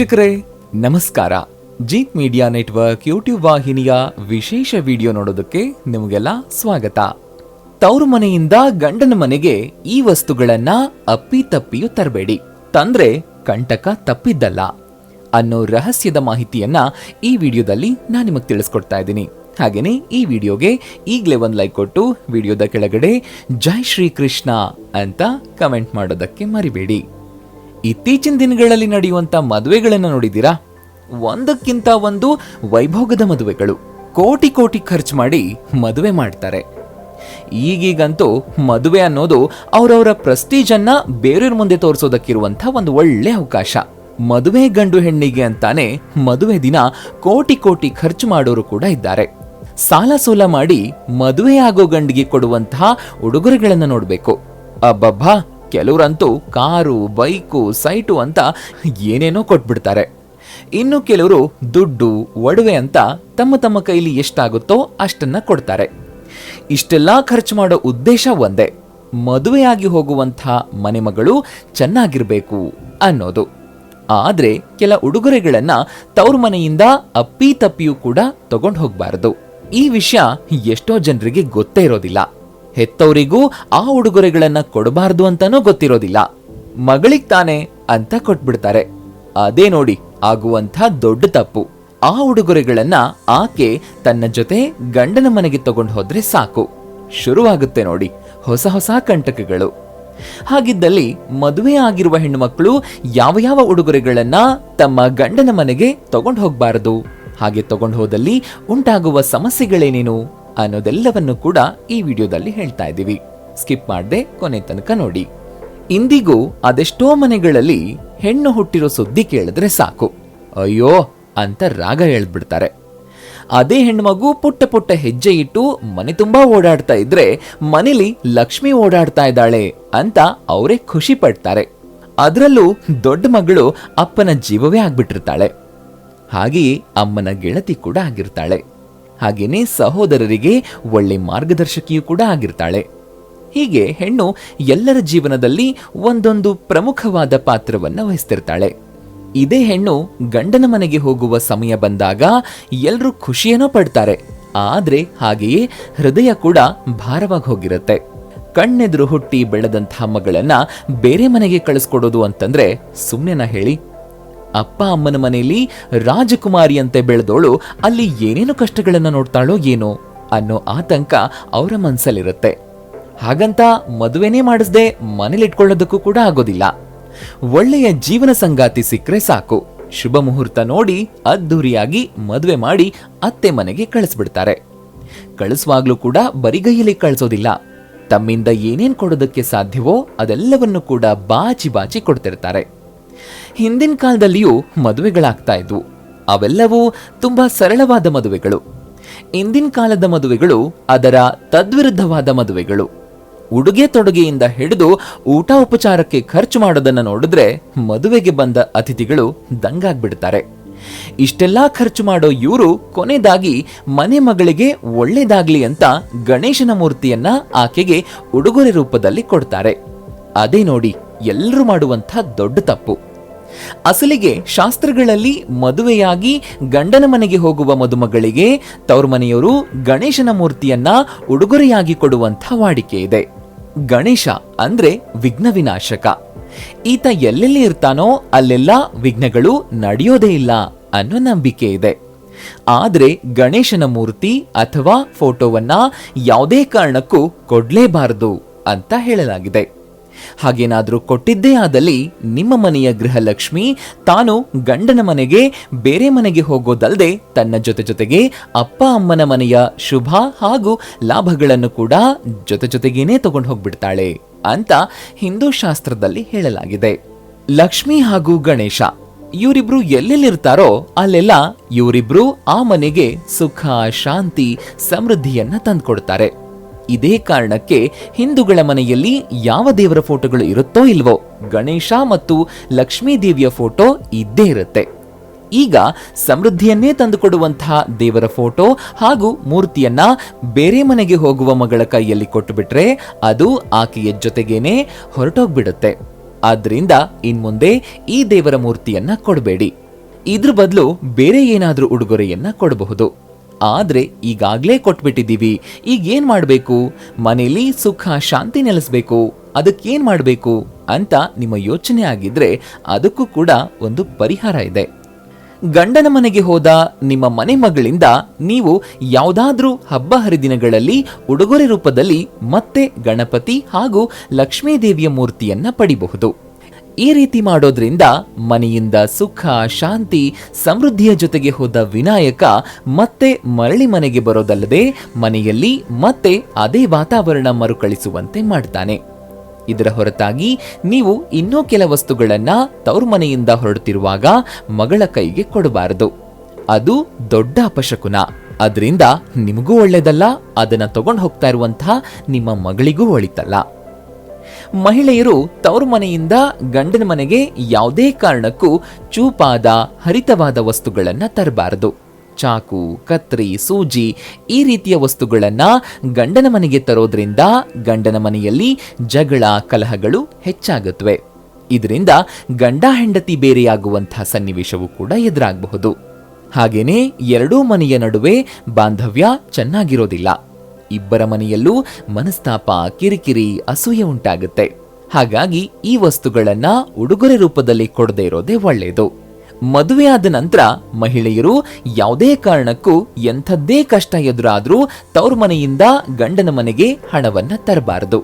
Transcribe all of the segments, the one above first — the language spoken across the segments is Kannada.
ವೀಕ್ಷಕರೇ, ನಮಸ್ಕಾರ. ಜೀತ್ ಮೀಡಿಯಾ ನೆಟ್ವರ್ಕ್ ಯೂಟ್ಯೂಬ್ ವಾಹಿನಿಯ ವಿಶೇಷ ವಿಡಿಯೋ ನೋಡೋದಕ್ಕೆ ನಿಮಗೆಲ್ಲ ಸ್ವಾಗತ. ತವರು ಮನೆಯಿಂದ ಗಂಡನ ಮನೆಗೆ ಈ ವಸ್ತುಗಳನ್ನ ಅಪ್ಪಿ ತಪ್ಪಿಯೂ ತರಬೇಡಿ. ತಂದ್ರೆ ಕಂಟಕ ತಪ್ಪಿದ್ದಲ್ಲ ಅನ್ನೋ ರಹಸ್ಯದ ಮಾಹಿತಿಯನ್ನ ಈ ವಿಡಿಯೋದಲ್ಲಿ ನಾನು ನಿಮಗೆ ತಿಳಿಸ್ಕೊಡ್ತಾ ಇದ್ದೀನಿ. ಹಾಗೇನೆ ಈ ವಿಡಿಯೋಗೆ ಈಗಲೇ ಒಂದು ಲೈಕ್ ಕೊಟ್ಟು ವಿಡಿಯೋದ ಕೆಳಗಡೆ ಜೈ ಶ್ರೀ ಕೃಷ್ಣ ಅಂತ ಕಮೆಂಟ್ ಮಾಡೋದಕ್ಕೆ ಮರಿಬೇಡಿ. ಇತ್ತೀಚಿನ ದಿನಗಳಲ್ಲಿ ನಡೆಯುವಂತ ಮದುವೆಗಳನ್ನು ನೋಡಿದ್ದೀರಾ? ಒಂದಕ್ಕಿಂತ ಒಂದು ವೈಭೋಗದ ಮದುವೆಗಳು. ಕೋಟಿ ಕೋಟಿ ಖರ್ಚು ಮಾಡಿ ಮದುವೆ ಮಾಡ್ತಾರೆ. ಈಗೀಗಂತೂ ಮದುವೆ ಅನ್ನೋದು ಅವರವರ ಪ್ರೆಸ್ಟೀಜ್ ಅನ್ನ ಬೇರೆಯವ್ರ ಮುಂದೆ ತೋರಿಸೋದಕ್ಕಿರುವಂಥ ಒಂದು ಒಳ್ಳೆ ಅವಕಾಶ. ಮದುವೆ ಗಂಡು ಹೆಣ್ಣಿಗೆ ಅಂತಾನೆ ಮದುವೆ ದಿನ ಕೋಟಿ ಕೋಟಿ ಖರ್ಚು ಮಾಡೋರು ಕೂಡ ಇದ್ದಾರೆ. ಸಾಲ ಸೂಲ ಮಾಡಿ ಮದುವೆ ಆಗೋ ಗಂಡಿಗೆ ಕೊಡುವಂತಹ ಉಡುಗೊರೆಗಳನ್ನು ನೋಡಬೇಕು. ಅಬ್ಬಬ್ಬಾ! ಕೆಲವರಂತೂ ಕಾರು, ಬೈಕು, ಸೈಟು ಅಂತ ಏನೇನೋ ಕೊಟ್ಬಿಡ್ತಾರೆ. ಇನ್ನು ಕೆಲವರು ದುಡ್ಡು, ಒಡವೆ ಅಂತ ತಮ್ಮ ತಮ್ಮ ಕೈಲಿ ಎಷ್ಟಾಗುತ್ತೋ ಅಷ್ಟನ್ನ ಕೊಡ್ತಾರೆ. ಇಷ್ಟೆಲ್ಲ ಖರ್ಚು ಮಾಡೋ ಉದ್ದೇಶ ಒಂದೇ, ಮದುವೆಯಾಗಿ ಹೋಗುವಂಥ ಮನೆಮಗಳು ಚೆನ್ನಾಗಿರಬೇಕು ಅನ್ನೋದು. ಆದರೆ ಕೆಲ ಉಡುಗೊರೆಗಳನ್ನು ತವ್ರ ಮನೆಯಿಂದ ಅಪ್ಪಿ ತಪ್ಪಿಯೂ ಕೂಡ ತಗೊಂಡು ಹೋಗಬಾರದು. ಈ ವಿಷಯ ಎಷ್ಟೋ ಜನರಿಗೆ ಗೊತ್ತೇ ಇರೋದಿಲ್ಲ. ಹೆತ್ತವರಿಗೂ ಆ ಉಡುಗೊರೆಗಳನ್ನ ಕೊಡಬಾರ್ದು ಅಂತಾನೂ ಗೊತ್ತಿರೋದಿಲ್ಲ. ಮಗಳಿಗ್ ತಾನೆ ಅಂತ ಕೊಟ್ಬಿಡ್ತಾರೆ. ಅದೇ ನೋಡಿ ಆಗುವಂಥ ದೊಡ್ಡ ತಪ್ಪು. ಆ ಉಡುಗೊರೆಗಳನ್ನ ಆಕೆ ತನ್ನ ಜೊತೆ ಗಂಡನ ಮನೆಗೆ ತಗೊಂಡು ಹೋದ್ರೆ ಸಾಕು. ಶುರುವಾಗುತ್ತೆ ನೋಡಿ ಹೊಸ ಹೊಸ ಕಂಟಕಗಳು. ಹಾಗಿದ್ದಲ್ಲಿ ಮದುವೆ ಆಗಿರುವ ಹೆಣ್ಣುಮಕ್ಕಳು ಯಾವ ಯಾವ ಉಡುಗೊರೆಗಳನ್ನ ತಮ್ಮ ಗಂಡನ ಮನೆಗೆ ತಗೊಂಡು ಹೋಗಬಾರದು? ಹಾಗೆ ತಗೊಂಡು ಹೋದಲ್ಲಿ ಉಂಟಾಗುವ ಸಮಸ್ಯೆಗಳೇನೇನು? ಅನ್ನೋದೆಲ್ಲವನ್ನು ಕೂಡ ಈ ವಿಡಿಯೋದಲ್ಲಿ ಹೇಳ್ತಾ ಇದ್ದೀವಿ. ಸ್ಕಿಪ್ ಮಾಡದೆ ಕೊನೆ ತನಕ ನೋಡಿ. ಇಂದಿಗೂ ಅದೆಷ್ಟೋ ಮನೆಗಳಲ್ಲಿ ಹೆಣ್ಣು ಹುಟ್ಟಿರೋ ಸುದ್ದಿ ಕೇಳಿದ್ರೆ ಸಾಕು. ಅಯ್ಯೋ, ಅಂತ ರಾಗ ಹೇಳ್ಬಿಡ್ತಾರೆ. ಅದೇ ಹೆಣ್ಮಗು ಪುಟ್ಟ ಪುಟ್ಟ ಹೆಜ್ಜೆ ಇಟ್ಟು ಮನೆ ತುಂಬಾ ಓಡಾಡ್ತಾ ಇದ್ರೆ ಮನೇಲಿ ಲಕ್ಷ್ಮಿ ಓಡಾಡ್ತಾ ಇದ್ದಾಳೆ ಅಂತ ಅವರೇ ಖುಷಿ ಪಡ್ತಾರೆ. ಅದರಲ್ಲೂ ದೊಡ್ಡ ಮಗಳು ಅಪ್ಪನ ಜೀವವೇ ಆಗ್ಬಿಟ್ಟಿರ್ತಾಳೆ. ಹಾಗೆಯೇ ಅಮ್ಮನ ಗೆಳತಿ ಕೂಡ ಆಗಿರ್ತಾಳೆ. ಹಾಗೇನೆ ಸಹೋದರರಿಗೆ ಒಳ್ಳೆ ಮಾರ್ಗದರ್ಶಕಿಯೂ ಕೂಡ ಆಗಿರ್ತಾಳೆ. ಹೀಗೆ ಹೆಣ್ಣು ಎಲ್ಲರ ಜೀವನದಲ್ಲಿ ಒಂದೊಂದು ಪ್ರಮುಖವಾದ ಪಾತ್ರವನ್ನ ವಹಿಸ್ತಿರ್ತಾಳೆ. ಇದೇ ಹೆಣ್ಣು ಗಂಡನ ಮನೆಗೆ ಹೋಗುವ ಸಮಯ ಬಂದಾಗ ಎಲ್ಲರೂ ಖುಷಿಯೇನೋ ಪಡ್ತಾರೆ. ಆದರೆ ಹಾಗೆಯೇ ಹೃದಯ ಕೂಡ ಭಾರವಾಗಿ ಹೋಗಿರುತ್ತೆ. ಕಣ್ಣೆದುರು ಹುಟ್ಟಿ ಬೆಳೆದಂತಹ ಮಗಳನ್ನ ಬೇರೆ ಮನೆಗೆ ಕಳಿಸ್ಕೊಡೋದು ಅಂತಂದ್ರೆ ಸುಮ್ಮನೆನ ಹೇಳಿ. ಅಪ್ಪ ಅಮ್ಮನ ಮನೆಯಲ್ಲಿ ರಾಜಕುಮಾರಿಯಂತೆ ಬೆಳೆದೋಳು, ಅಲ್ಲಿ ಏನೇನು ಕಷ್ಟಗಳನ್ನ ನೋಡ್ತಾಳೋ ಏನೋ ಅನ್ನೋ ಆತಂಕ ಅವರ ಮನಸ್ಸಲ್ಲಿರುತ್ತೆ ಹಾಗಂತ ಮದುವೆನೇ ಮಾಡಿಸ್ದೆ ಮನೇಲಿಟ್ಕೊಳ್ಳೋದಕ್ಕೂ ಕೂಡ ಆಗೋದಿಲ್ಲ. ಒಳ್ಳೆಯ ಜೀವನ ಸಂಗಾತಿ ಸಿಕ್ಕರೆ ಸಾಕು. ಶುಭ ಮುಹೂರ್ತ ನೋಡಿ ಅದ್ದೂರಿಯಾಗಿ ಮದುವೆ ಮಾಡಿ ಅತ್ತೆ ಮನೆಗೆ ಕಳಿಸ್ಬಿಡ್ತಾರೆ. ಕಳಿಸುವಾಗ್ಲೂ ಕೂಡ ಬರಿಗೈಯಲ್ಲಿ ಕಳಿಸೋದಿಲ್ಲ. ತಮ್ಮಿಂದ ಏನೇನ್ ಕೊಡೋದಕ್ಕೆ ಸಾಧ್ಯವೋ ಅದೆಲ್ಲವನ್ನು ಕೂಡ ಬಾಚಿ ಬಾಚಿ ಕೊಡ್ತಿರ್ತಾರೆ. ಹಿಂದಿನ ಕಾಲದಲ್ಲಿಯೂ ಮದುವೆಗಳಾಗ್ತಾ ಇದ್ವು. ಅವೆಲ್ಲವೂ ತುಂಬಾ ಸರಳವಾದ ಮದುವೆಗಳು. ಇಂದಿನ ಕಾಲದ ಮದುವೆಗಳು ಅದರ ತದ್ವಿರುದ್ಧವಾದ ಮದುವೆಗಳು. ಉಡುಗೆ ತೊಡುಗೆಯಿಂದ ಹಿಡಿದು ಊಟ ಉಪಚಾರಕ್ಕೆ ಖರ್ಚು ಮಾಡೋದನ್ನ ನೋಡಿದ್ರೆ ಮದುವೆಗೆ ಬಂದ ಅತಿಥಿಗಳು ದಂಗಾಗ್ಬಿಡ್ತಾರೆ. ಇಷ್ಟೆಲ್ಲಾ ಖರ್ಚು ಮಾಡೋ ಇವರು ಕೊನೆದಾಗಿ ಮನೆ ಮಗಳಿಗೆ ಒಳ್ಳೇದಾಗ್ಲಿ ಅಂತ ಗಣೇಶನ ಮೂರ್ತಿಯನ್ನ ಆಕೆಗೆ ಉಡುಗೊರೆ ರೂಪದಲ್ಲಿ ಕೊಡ್ತಾರೆ. ಅದೇ ನೋಡಿ ಎಲ್ಲರೂ ಮಾಡುವಂಥ ದೊಡ್ಡ ತಪ್ಪು. ಅಸಲಿಗೆ ಶಾಸ್ತ್ರಗಳಲ್ಲಿ ಮದುವೆಯಾಗಿ ಗಂಡನ ಮನೆಗೆ ಹೋಗುವ ಮದುಮಗಳಿಗೆ ತವರು ಮನೆಯವರು ಗಣೇಶನ ಮೂರ್ತಿಯನ್ನ ಉಡುಗೊರೆಯಾಗಿ ಕೊಡುವಂಥ ವಾಡಿಕೆ ಇದೆ. ಗಣೇಶ ಅಂದ್ರೆ ವಿಘ್ನ ವಿನಾಶಕ. ಈತ ಎಲ್ಲೆಲ್ಲಿ ಇರ್ತಾನೋ ಅಲ್ಲೆಲ್ಲ ವಿಘ್ನಗಳು ನಡೆಯೋದೇ ಇಲ್ಲ ಅನ್ನೋ ನಂಬಿಕೆ ಇದೆ. ಆದ್ರೆ ಗಣೇಶನ ಮೂರ್ತಿ ಅಥವಾ ಫೋಟೋವನ್ನ ಯಾವುದೇ ಕಾರಣಕ್ಕೂ ಕೊಡ್ಲೇಬಾರದು ಅಂತ ಹೇಳಲಾಗಿದೆ. ಹಾಗೇನಾದ್ರೂ ಕೊಟ್ಟಿದ್ದೇ ಆದಲ್ಲಿ ನಿಮ್ಮ ಮನೆಯ ಗೃಹಲಕ್ಷ್ಮಿ ತಾನು ಗಂಡನ ಮನೆಗೆ, ಬೇರೆ ಮನೆಗೆ ಹೋಗೋದಲ್ಲದೆ ತನ್ನ ಜೊತೆ ಜೊತೆಗೆ ಅಪ್ಪ ಅಮ್ಮನ ಮನೆಯ ಶುಭ ಹಾಗೂ ಲಾಭಗಳನ್ನು ಕೂಡ ಜೊತೆ ಜೊತೆಗೇನೆ ತಗೊಂಡು ಹೋಗ್ಬಿಡ್ತಾಳೆ ಅಂತ ಹಿಂದೂ ಶಾಸ್ತ್ರದಲ್ಲಿ ಹೇಳಲಾಗಿದೆ. ಲಕ್ಷ್ಮಿ ಹಾಗೂ ಗಣೇಶ, ಇವರಿಬ್ರು ಎಲ್ಲೆಲ್ಲಿರ್ತಾರೋ ಅಲ್ಲೆಲ್ಲ ಇವರಿಬ್ರು ಆ ಮನೆಗೆ ಸುಖ, ಶಾಂತಿ, ಸಮೃದ್ಧಿಯನ್ನ ತಂದ್ಕೊಡ್ತಾರೆ. ಇದೇ ಕಾರಣಕ್ಕೆ ಹಿಂದೂಗಳ ಮನೆಯಲ್ಲಿ ಯಾವ ದೇವರ ಫೋಟೋಗಳು ಇರುತ್ತೋ ಇಲ್ವೋ ಗಣೇಶ ಮತ್ತು ಲಕ್ಷ್ಮೀ ದೇವಿಯ ಫೋಟೋ ಇದ್ದೇ ಇರುತ್ತೆ. ಈಗ ಸಮೃದ್ಧಿಯನ್ನೇ ತಂದುಕೊಡುವಂತಹ ದೇವರ ಫೋಟೋ ಹಾಗೂ ಮೂರ್ತಿಯನ್ನ ಬೇರೆ ಮನೆಗೆ ಹೋಗುವ ಮಗಳ ಕೈಯಲ್ಲಿ ಕೊಟ್ಟುಬಿಟ್ರೆ ಅದು ಆಕೆಯ ಜೊತೆಗೇನೆ ಹೊರಟೋಗ್ಬಿಡುತ್ತೆ. ಆದ್ರಿಂದ ಇನ್ಮುಂದೆ ಈ ದೇವರ ಮೂರ್ತಿಯನ್ನ ಕೊಡಬೇಡಿ. ಇದ್ರ ಬದಲು ಬೇರೆ ಏನಾದರೂ ಉಡುಗೊರೆಯನ್ನ ಕೊಡಬಹುದು. ಆದ್ರೆ ಈಗಾಗ್ಲೇ ಕೊಟ್ಬಿಟ್ಟಿದ್ದೀವಿ. ಈಗ ಏನು ಮಾಡಬೇಕು? ಮನೇಲಿ ಸುಖ, ಶಾಂತಿ ನೆಲೆಸ್ಬೇಕು. ಅದಕ್ಕೇನು ಮಾಡಬೇಕು? ಅಂತ ನಿಮ್ಮ ಯೋಚನೆ ಆಗಿದ್ರೆ ಅದಕ್ಕೂ ಕೂಡ ಒಂದು ಪರಿಹಾರ ಇದೆ. ಗಂಡನ ಮನೆಗೆ ಹೋದ ನಿಮ್ಮ ಮನೆ ಮಗಳಿಂದ ನೀವು ಯಾವುದಾದ್ರೂ ಹಬ್ಬ ಹರಿದಿನಗಳಲ್ಲಿ ಉಡುಗೊರೆ ರೂಪದಲ್ಲಿ ಮತ್ತೆ ಗಣಪತಿ ಹಾಗೂ ಲಕ್ಷ್ಮೀ ದೇವಿಯ ಮೂರ್ತಿಯನ್ನ ಪಡಿಬಹುದು. ಈ ರೀತಿ ಮಾಡೋದ್ರಿಂದ ಮನೆಯಿಂದ ಸುಖ, ಶಾಂತಿ, ಸಮೃದ್ಧಿಯ ಜೊತೆಗೆ ಹೋದ ವಿನಾಯಕ ಮತ್ತೆ ಮರಳಿ ಮನೆಗೆ ಬರೋದಲ್ಲದೆ ಮನೆಯಲ್ಲಿ ಮತ್ತೆ ಅದೇ ವಾತಾವರಣ ಮರುಕಳಿಸುವಂತೆ ಮಾಡ್ತಾನೆ. ಇದರ ಹೊರತಾಗಿ ನೀವು ಇನ್ನೂ ಕೆಲ ವಸ್ತುಗಳನ್ನ ತವ್ರ ಮನೆಯಿಂದ ಹೊರಡುತ್ತಿರುವಾಗ ಮಗಳ ಕೈಗೆ ಕೊಡಬಾರದು. ಅದು ದೊಡ್ಡ ಅಪಶಕುನ. ಅದರಿಂದ ನಿಮಗೂ ಒಳ್ಳೇದಲ್ಲ, ಅದನ್ನ ತಗೊಂಡು ಹೋಗ್ತಾ ಇರುವಂತಹ ನಿಮ್ಮ ಮಗಳಿಗೂ ಒಳಿತಲ್ಲ. ಮಹಿಳೆಯರು ತವರು ಮನೆಯಿಂದ ಗಂಡನ ಮನೆಗೆ ಯಾವುದೇ ಕಾರಣಕ್ಕೂ ಚೂಪಾದ, ಹರಿತವಾದ ವಸ್ತುಗಳನ್ನು ತರಬಾರದು. ಚಾಕು, ಕತ್ರಿ, ಸೂಜಿ ಈ ರೀತಿಯ ವಸ್ತುಗಳನ್ನು ಗಂಡನ ಮನೆಗೆ ತರೋದ್ರಿಂದ ಗಂಡನ ಮನೆಯಲ್ಲಿ ಜಗಳ, ಕಲಹಗಳು ಹೆಚ್ಚಾಗುತ್ತವೆ ಇದರಿಂದ ಗಂಡ ಹೆಂಡತಿ ಬೇರೆಯಾಗುವಂತಹ ಸನ್ನಿವೇಶವೂ ಕೂಡ ಎದುರಾಗಬಹುದು. ಹಾಗೆಯೇ ಎರಡೂ ಮನೆಯ ನಡುವೆ ಬಾಂಧವ್ಯ ಚೆನ್ನಾಗಿರೋದಿಲ್ಲ. ಇಬ್ಬರ ಮನೆಯಲ್ಲೂ ಮನಸ್ತಾಪ, ಕಿರಿಕಿರಿ, ಅಸೂಯೆ ಉಂಟಾಗುತ್ತೆ. ಹಾಗಾಗಿ ಈ ವಸ್ತುಗಳನ್ನ ಉಡುಗೊರೆ ರೂಪದಲ್ಲಿ ಕೊಡದೇ ಇರೋದೇ ಒಳ್ಳೆಯದು ಮದುವೆಯಾದ ನಂತರ ಮಹಿಳೆಯರು ಯಾವುದೇ ಕಾರಣಕ್ಕೂ ಎಂಥದ್ದೇ ಕಷ್ಟ ಎದುರಾದರೂ ತವ್ರ ಮನೆಯಿಂದ ಗಂಡನ ಮನೆಗೆ ಹಣವನ್ನ ತರಬಾರದು.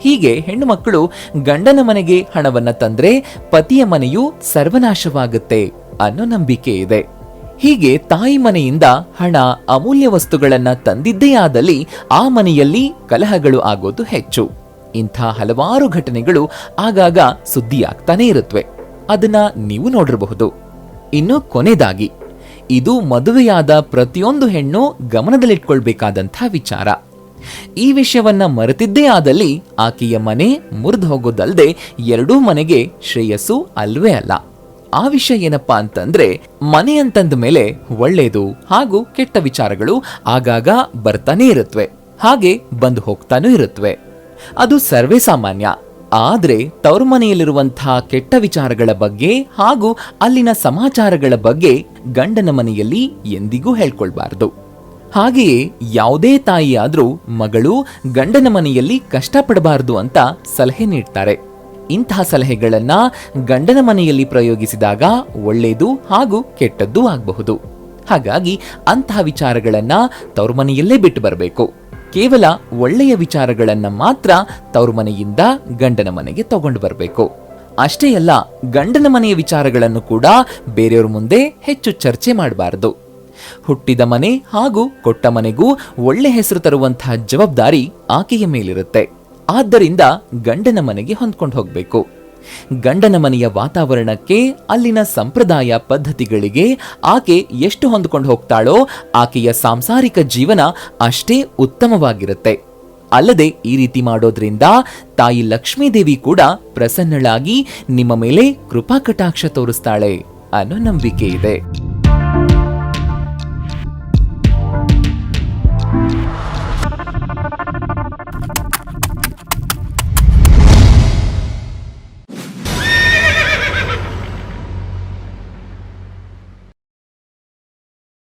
ಹೀಗೆ ಹೆಣ್ಣು ಮಕ್ಕಳು ಗಂಡನ ಮನೆಗೆ ಹಣವನ್ನ ತಂದ್ರೆ ಪತಿಯ ಮನೆಯು ಸರ್ವನಾಶವಾಗುತ್ತೆ ಅನ್ನೋ ನಂಬಿಕೆ ಇದೆ. ಹೀಗೆ ತಾಯಿ ಮನೆಯಿಂದ ಹಣ, ಅಮೂಲ್ಯ ವಸ್ತುಗಳನ್ನು ತಂದಿದ್ದೇ ಆದಲ್ಲಿ ಆ ಮನೆಯಲ್ಲಿ ಕಲಹಗಳು ಆಗೋದು ಹೆಚ್ಚು. ಇಂಥ ಹಲವಾರು ಘಟನೆಗಳು ಆಗಾಗ ಸುದ್ದಿಯಾಗ್ತಾನೆ ಇರುತ್ತವೆ ಅದನ್ನ ನೀವು ನೋಡಿರಬಹುದು. ಇನ್ನು ಕೊನೆದಾಗಿ, ಇದು ಮದುವೆಯಾದ ಪ್ರತಿಯೊಂದು ಹೆಣ್ಣು ಗಮನದಲ್ಲಿಟ್ಕೊಳ್ಬೇಕಾದಂಥ ವಿಚಾರ. ಈ ವಿಷಯವನ್ನ ಮರೆತಿದ್ದೇ ಆದಲ್ಲಿ ಆಕೆಯ ಮನೆ ಮುರಿದು ಹೋಗೋದಲ್ಲದೆ ಎರಡೂ ಮನೆಗೆ ಶ್ರೇಯಸ್ಸು ಅಲ್ವೇ ಅಲ್ಲ. ಆ ವಿಷಯ ಏನಪ್ಪ ಅಂತಂದ್ರೆ, ಮನೆ ಅಂತಂದ ಮೇಲೆ ಒಳ್ಳೆಯದು ಹಾಗೂ ಕೆಟ್ಟ ವಿಚಾರಗಳು ಆಗಾಗ ಬರ್ತಾನೆ ಇರುತ್ತವೆ ಹಾಗೆ ಬಂದು ಹೋಗ್ತಾನೂ ಇರುತ್ತವೆ ಅದು ಸರ್ವೇ ಸಾಮಾನ್ಯ. ಆದ್ರೆ ತವರು ಮನೆಯಲ್ಲಿರುವಂತಹ ಕೆಟ್ಟ ವಿಚಾರಗಳ ಬಗ್ಗೆ ಹಾಗೂ ಅಲ್ಲಿನ ಸಮಾಚಾರಗಳ ಬಗ್ಗೆ ಗಂಡನ ಮನೆಯಲ್ಲಿ ಎಂದಿಗೂ ಹೇಳ್ಕೊಳ್ಬಾರ್ದು. ಹಾಗೆಯೇ ಯಾವುದೇ ತಾಯಿಯಾದರೂ ಮಗಳು ಗಂಡನ ಮನೆಯಲ್ಲಿ ಕಷ್ಟಪಡಬಾರದು ಅಂತ ಸಲಹೆ ನೀಡ್ತಾರೆ. ಇಂತಹ ಸಲಹೆಗಳನ್ನು ಗಂಡನ ಮನೆಯಲ್ಲಿ ಪ್ರಯೋಗಿಸಿದಾಗ ಒಳ್ಳೆಯದು ಹಾಗೂ ಕೆಟ್ಟದ್ದು ಆಗಬಹುದು. ಹಾಗಾಗಿ ಅಂತಹ ವಿಚಾರಗಳನ್ನು ತವರು ಮನೆಯಲ್ಲೇ ಬಿಟ್ಟು ಬರಬೇಕು. ಕೇವಲ ಒಳ್ಳೆಯ ವಿಚಾರಗಳನ್ನು ಮಾತ್ರ ತವರು ಮನೆಯಿಂದ ಗಂಡನ ಮನೆಗೆ ತಗೊಂಡು ಬರಬೇಕು. ಅಷ್ಟೇ ಅಲ್ಲ, ಗಂಡನ ಮನೆಯ ವಿಚಾರಗಳನ್ನು ಕೂಡ ಬೇರೆಯವ್ರ ಮುಂದೆ ಹೆಚ್ಚು ಚರ್ಚೆ ಮಾಡಬಾರದು. ಹುಟ್ಟಿದ ಮನೆ ಹಾಗೂ ಕೊಟ್ಟ ಮನೆಗೂ ಒಳ್ಳೆ ಹೆಸರು ತರುವಂತಹ ಜವಾಬ್ದಾರಿ ಆಕೆಯ ಮೇಲಿರುತ್ತೆ. ಆದ್ದರಿಂದ ಗಂಡನ ಮನೆಗೆ ಹೊಂದ್ಕೊಂಡು ಹೋಗಬೇಕು. ಗಂಡನ ಮನೆಯ ವಾತಾವರಣಕ್ಕೆ ಅಲ್ಲಿನ ಸಂಪ್ರದಾಯ ಪದ್ಧತಿಗಳಿಗೆ ಆಕೆ ಎಷ್ಟು ಹೊಂದ್ಕೊಂಡು ಹೋಗ್ತಾಳೋ ಆಕೆಯ ಸಾಂಸಾರಿಕ ಜೀವನ ಅಷ್ಟೇ ಉತ್ತಮವಾಗಿರುತ್ತೆ. ಅಲ್ಲದೆ ಈ ರೀತಿ ಮಾಡೋದ್ರಿಂದ ತಾಯಿ ಲಕ್ಷ್ಮೀದೇವಿ ಕೂಡ ಪ್ರಸನ್ನಳಾಗಿ ನಿಮ್ಮ ಮೇಲೆ ಕೃಪಾ ಕಟಾಕ್ಷ ತೋರಿಸ್ತಾಳೆ ಅನ್ನೋ ನಂಬಿಕೆ ಇದೆ.